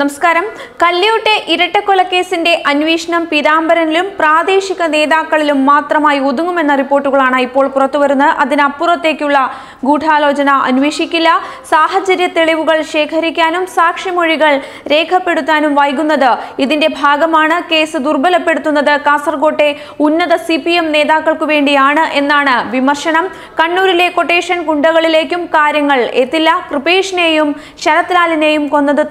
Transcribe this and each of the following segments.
നമസ്കാരം. കല്യോട്ടെ ഇരട്ടക്കൊലക്കേസിന്റെ അന്വേഷണം പീതാംബരനിലും പ്രാദേശിക നേതാക്കളിലും മാത്രമായി ഒതുങ്ങുമെന്ന റിപ്പോർട്ടുകളാണ് ഇപ്പോൾ പുറത്തുവരുന്നത്. അതിനപ്പുറത്തേക്കുള്ള ഗൂഢാലോചന അന്വേഷിക്കില്ല. സാഹചര്യ തെളിവുകൾ ശേഖരിക്കാനും സാക്ഷിമൊഴികൾ രേഖപ്പെടുത്താനും വൈകുന്നത് ഇതിന്റെ ഭാഗമാണ്. കേസ് ദുർബലപ്പെടുത്തുന്നത് കാസർകോട്ടെ ഉന്നത സി നേതാക്കൾക്കു വേണ്ടിയാണ് എന്നാണ് വിമർശനം. കണ്ണൂരിലെ കൊട്ടേഷൻ ഗുണ്ടകളിലേക്കും കാര്യങ്ങൾ എത്തില്ല. കൃപേഷിനെയും ശരത്ലാലിനെയും കൊന്നത്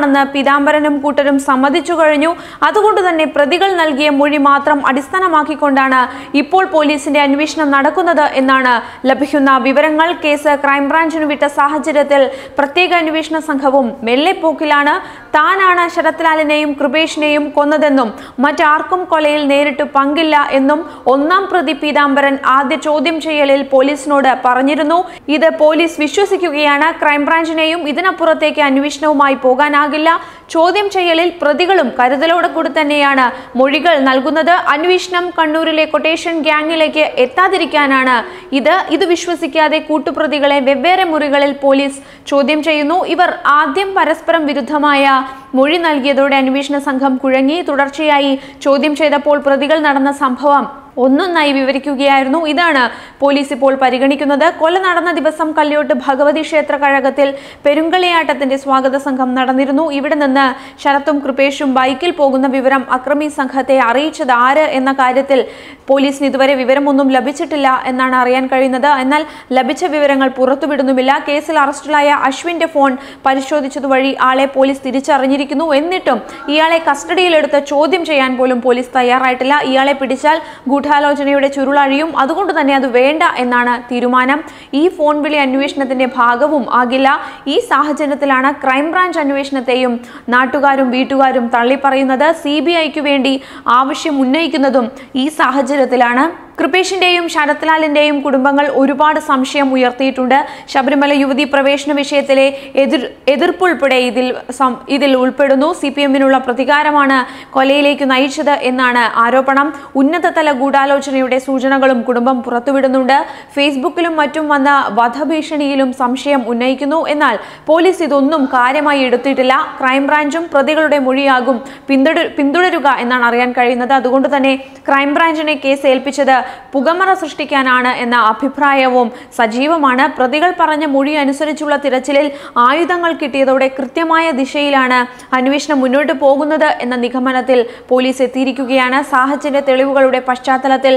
തങ്ങളാണെന്ന് പീതാംബരനും കൂട്ടരും സമ്മതിച്ചു കഴിഞ്ഞു. അതുകൊണ്ട് തന്നെ പ്രതികൾ നൽകിയ മൊഴി മാത്രം അടിസ്ഥാനമാക്കിക്കൊണ്ടാണ് ഇപ്പോൾ പോലീസിന്റെ അന്വേഷണം നടക്കുന്നത് എന്നാണ് ലഭിക്കുന്ന വിവരങ്ങൾ. കേസ് ക്രൈംബ്രാഞ്ചിന് വിട്ട സാഹചര്യത്തിൽ പ്രത്യേക അന്വേഷണ സംഘവും മെല്ലെപ്പോക്കിലാണ് താനാണ് ശരത്ലാലിനെയും കൃപേഷിനെയും കൊന്നതെന്നും മറ്റാർക്കും കൊലയിൽ നേരിട്ട് പങ്കില്ല എന്നും ഒന്നാം പ്രതി പീതാംബരൻ ആദ്യ ചോദ്യം ചെയ്യലിൽ പോലീസിനോട് പറഞ്ഞിരുന്നു. ഇത് പോലീസ് വിശ്വസിക്കുകയാണ്. ക്രൈംബ്രാഞ്ചിനെയും ഇതിനപ്പുറത്തേക്ക് അന്വേഷണവുമായി പോകാനാകില്ല. ചോദ്യം ചെയ്യലിൽ പ്രതികളും കരുതലോടെ കൂടി തന്നെയാണ് മൊഴികൾ നൽകുന്നത്. അന്വേഷണം കണ്ണൂരിലെ കൊട്ടേഷൻ ഗ്യാങ്ങിലേക്ക് എത്താതിരിക്കാനാണ് ഇത്. ഇത് വിശ്വസിക്കാതെ കൂട്ടുപ്രതികളെ വെവ്വേറെ മുറികളിൽ പോലീസ് ചോദ്യം ചെയ്യുന്നു. ഇവർ ആദ്യം പരസ്പരം വിരുദ്ധമായ മൊഴി നൽകിയതോടെ അന്വേഷണ സംഘം കുഴങ്ങി. തുടർച്ചയായി ചോദ്യം ചെയ്തപ്പോൾ പ്രതികൾ നടന്ന സംഭവം ഒന്നൊന്നായി വിവരിക്കുകയായിരുന്നു. ഇതാണ് പോലീസ് ഇപ്പോൾ പരിഗണിക്കുന്നത്. കൊല നടന്ന ദിവസം കല്യോട്ട് ഭഗവതി ക്ഷേത്ര കഴകത്തിൽ പെരുങ്കളിയാട്ടത്തിന്റെ സ്വാഗത സംഘം നടന്നിരുന്നു. ഇവിടെ നിന്ന് ശരത്തും കൃപേഷും ബൈക്കിൽ പോകുന്ന വിവരം അക്രമി സംഘത്തെ അറിയിച്ചത് ആര് എന്ന കാര്യത്തിൽ പോലീസിന് ഇതുവരെ വിവരമൊന്നും ലഭിച്ചിട്ടില്ല എന്നാണ് അറിയാൻ കഴിയുന്നത്. എന്നാൽ ലഭിച്ച വിവരങ്ങൾ പുറത്തുവിടുന്നുമില്ല. കേസിൽ അറസ്റ്റിലായ അശ്വിന്റെ ഫോൺ പരിശോധിച്ചതുവഴി ആളെ പോലീസ് തിരിച്ചറിഞ്ഞിരിക്കുന്നു. എന്നിട്ടും ഇയാളെ കസ്റ്റഡിയിലെടുത്ത് ചോദ്യം ചെയ്യാൻ പോലും പോലീസ് തയ്യാറായിട്ടില്ല. ഇയാളെ പിടിച്ചാൽ ഗൂഢാലോചനയുടെ ചുരുളഴിയും. അതുകൊണ്ട് തന്നെ അത് വേണ്ട എന്നാണ് തീരുമാനം. ഈ ഫോൺ വിളി അന്വേഷണത്തിന്റെ ഭാഗവും ആകില്ല. ഈ സാഹചര്യത്തിലാണ് ക്രൈംബ്രാഞ്ച് അന്വേഷണത്തെയും നാട്ടുകാരും വീട്ടുകാരും തള്ളിപ്പറയുന്നത്. സി ബി ഐക്ക് വേണ്ടി ആവശ്യം ഉന്നയിക്കുന്നതും ഈ സാഹചര്യത്തിലാണ്. കൃപേഷിന്റെയും ശരത്ലാലിന്റെയും കുടുംബങ്ങൾ ഒരുപാട് സംശയം ഉയർത്തിയിട്ടുണ്ട്. ശബരിമല യുവതി പ്രവേശന വിഷയത്തിലെ എതിർ എതിർപ്പുൾപ്പെടെ ഇതിൽ ഇതിൽ ഉൾപ്പെടുന്നു. സി പി എമ്മിനുള്ള പ്രതികാരമാണ് കൊലയിലേക്ക് നയിച്ചത് എന്നാണ് ആരോപണം. ഉന്നതതല ഗൂഢാലോചനയുടെ സൂചനകളും കുടുംബം പുറത്തുവിടുന്നുണ്ട്. ഫേസ്ബുക്കിലും മറ്റും വന്ന വധഭീഷണിയിലും സംശയം ഉന്നയിക്കുന്നു. എന്നാൽ പോലീസ് ഇതൊന്നും കാര്യമായി എടുത്തിട്ടില്ല. ക്രൈംബ്രാഞ്ചും പ്രതികളുടെ മൊഴിയാകും പിന്തുടരുക എന്നാണ് അറിയാൻ കഴിയുന്നത്. അതുകൊണ്ട് തന്നെ ക്രൈംബ്രാഞ്ചിനെ കേസ് ഏൽപ്പിച്ചത് പുകമറ സൃഷ്ടിക്കാനാണ് എന്ന അഭിപ്രായവും സജീവമാണ്. പ്രതികൾ പറഞ്ഞ മൊഴി അനുസരിച്ചുള്ള തിരച്ചിലിൽ ആയുധങ്ങൾ കിട്ടിയതോടെ കൃത്യമായ ദിശയിലാണ് അന്വേഷണം മുന്നോട്ട് പോകുന്നത് എന്ന നിഗമനത്തിൽ പോലീസ് എത്തിയിരിക്കുകയാണ്. സാഹചര്യ തെളിവുകളുടെ പശ്ചാത്തലത്തിൽ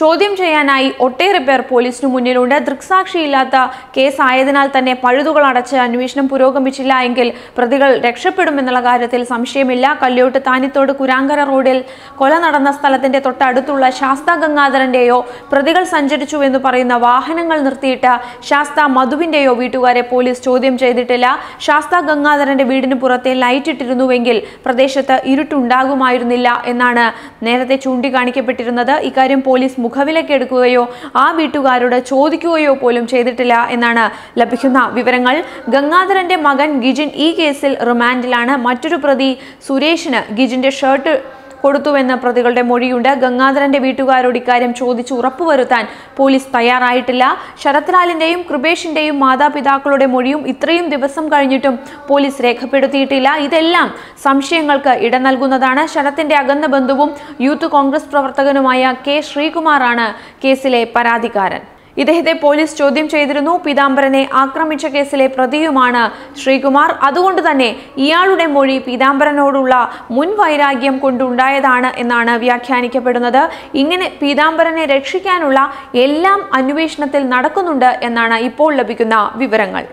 ചോദ്യം ചെയ്യാനായി ഒട്ടേറെ പേർ പോലീസിനു മുന്നിലുണ്ട്. ദൃക്സാക്ഷിയില്ലാത്ത കേസായതിനാൽ തന്നെ പഴുതുകൾ അടച്ച് അന്വേഷണം പുരോഗമിച്ചില്ല എങ്കിൽ പ്രതികൾ രക്ഷപ്പെടുമെന്നുള്ള കാര്യത്തിൽ സംശയമില്ല. കല്യോട്ട് താനിത്തോട് കുരാങ്കര റോഡിൽ കൊല നടന്ന സ്ഥലത്തിന്റെ തൊട്ടടുത്തുള്ള ശാസ്ത ഗംഗാധരന്റെയോ പ്രതികൾ സഞ്ചരിച്ചു എന്ന് പറയുന്ന വാഹനങ്ങൾ നിർത്തിയിട്ട് ശാസ്ത മധുവിന്റെയോ വീട്ടുകാരെ പോലീസ് ചോദ്യം ചെയ്തിട്ടില്ല. ശാസ്ത ഗംഗാധരന്റെ വീടിന് പുറത്തെ ലൈറ്റ് ഇട്ടിരുന്നുവെങ്കിൽ പ്രദേശത്ത് ഇരുട്ടുണ്ടാകുമായിരുന്നില്ല എന്നാണ് നേരത്തെ ചൂണ്ടിക്കാണിക്കപ്പെട്ടിരുന്നത്. ഇക്കാര്യം പോലീസ് മുഖവിലക്കെടുക്കുകയോ ആ വീട്ടുകാരോട് ചോദിക്കുകയോ പോലും ചെയ്തിട്ടില്ല എന്നാണ് ലഭിക്കുന്ന വിവരങ്ങൾ. ഗംഗാധരന്റെ മകൻ ഗിജിൻ ഈ കേസിൽ റിമാൻഡിലാണ്. മറ്റൊരു പ്രതി സുരേഷിന് ഗിജിന്റെ ഷർട്ട് കൊടുത്തുവെന്ന് പ്രതികളുടെ മൊഴിയുണ്ട്. ഗംഗാധരന്റെ വീട്ടുകാരോട് ഇക്കാര്യം ചോദിച്ച് ഉറപ്പുവരുത്താൻ പോലീസ് തയ്യാറായിട്ടില്ല. ശരത്ലാലിന്റെയും കൃപേഷിന്റെയും മാതാപിതാക്കളുടെ മൊഴിയും ഇത്രയും ദിവസം കഴിഞ്ഞിട്ടും പോലീസ് രേഖപ്പെടുത്തിയിട്ടില്ല. ഇതെല്ലാം സംശയങ്ങൾക്ക് ഇട നൽകുന്നതാണ്. ശരത്തിന്റെ അകന്ന ബന്ധുവും യൂത്ത് കോൺഗ്രസ് പ്രവർത്തകനുമായ കെ ശ്രീകുമാറാണ് കേസിലെ പരാതിക്കാരൻ. ഇദ്ദേഹത്തെ പോലീസ് ചോദ്യം ചെയ്തിരുന്നു. പീതാംബരനെ ആക്രമിച്ച കേസിലെ പ്രതിയുമാണ് ശ്രീകുമാർ. അതുകൊണ്ട് തന്നെ ഇയാളുടെ മൊഴി പീതാംബരനോടുള്ള മുൻ വൈരാഗ്യം കൊണ്ടുണ്ടായതാണ് എന്നാണ് വ്യാഖ്യാനിക്കപ്പെടുന്നത്. ഇങ്ങനെ പീതാംബരനെ രക്ഷിക്കാനുള്ള എല്ലാം അന്വേഷണത്തിൽ നടക്കുന്നുണ്ട് എന്നാണ് ഇപ്പോൾ ലഭിക്കുന്ന വിവരങ്ങൾ.